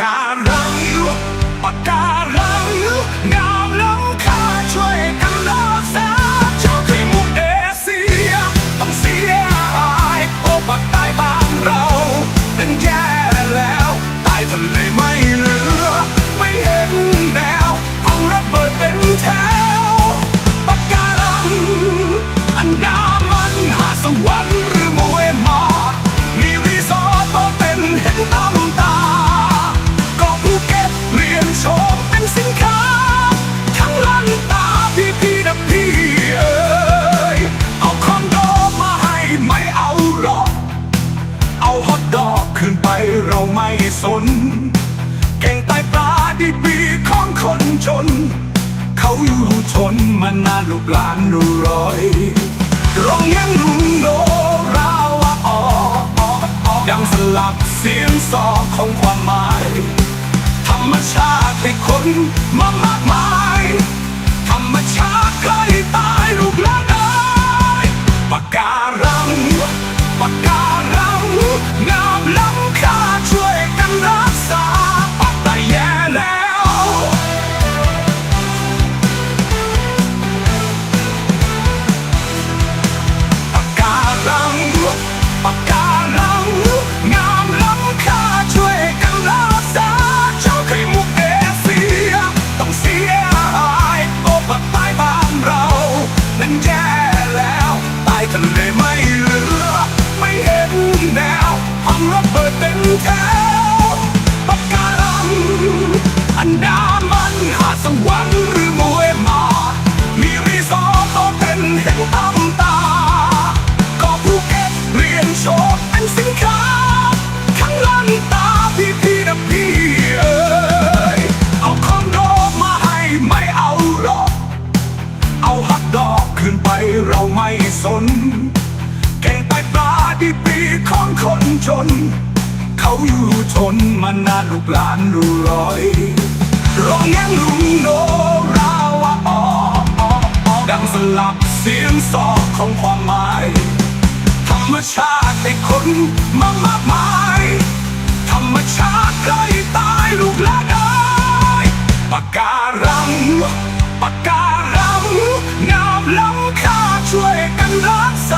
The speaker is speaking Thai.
การังปะกการังงามล้ำค่าช่วยกันรักษาชาวที่มุกเอเชียต้องเสียหายโอ้ปากใต้บ้านเรา เอาฮอตดอกขึ้นไปเราไม่สน เก่งใต้ปลาดีปีของคนจน เขาอยู่ทนมานานลูกหลานรู้รอยร้องยังลุงโนราวะออกออกออกดังสลับเสียงสอกของความหมาย ธรรมชาติให้คนมามากมาย เป็นแถวปากการังอันดามันหาดสวรรค์หรือมวยมา มีรีสอร์ทก็เป็นเห็นตำตาก็ภูเก็ตเรียนโชดเป็นสินค้าข้างลันตาพี่พี่นะพี่เอ้ยเอาคอนโดมาให้ไม่เอาหรอก เอาฮักดอกขึ้นไปเราไม่สน เก่งไปปลาดีปีของคนจน เขาอยู่ทนมานานลูกหลานรู้รอยร้องแง่งลุงโนราวาอออดังสลับเสียงซอกของความหมาย ธรรมชาติในคนมามากมาย ธรรมชาติใครตายลูกหลานได้ปากการังปากการังงามล้ำค่าช่วยกันรักษา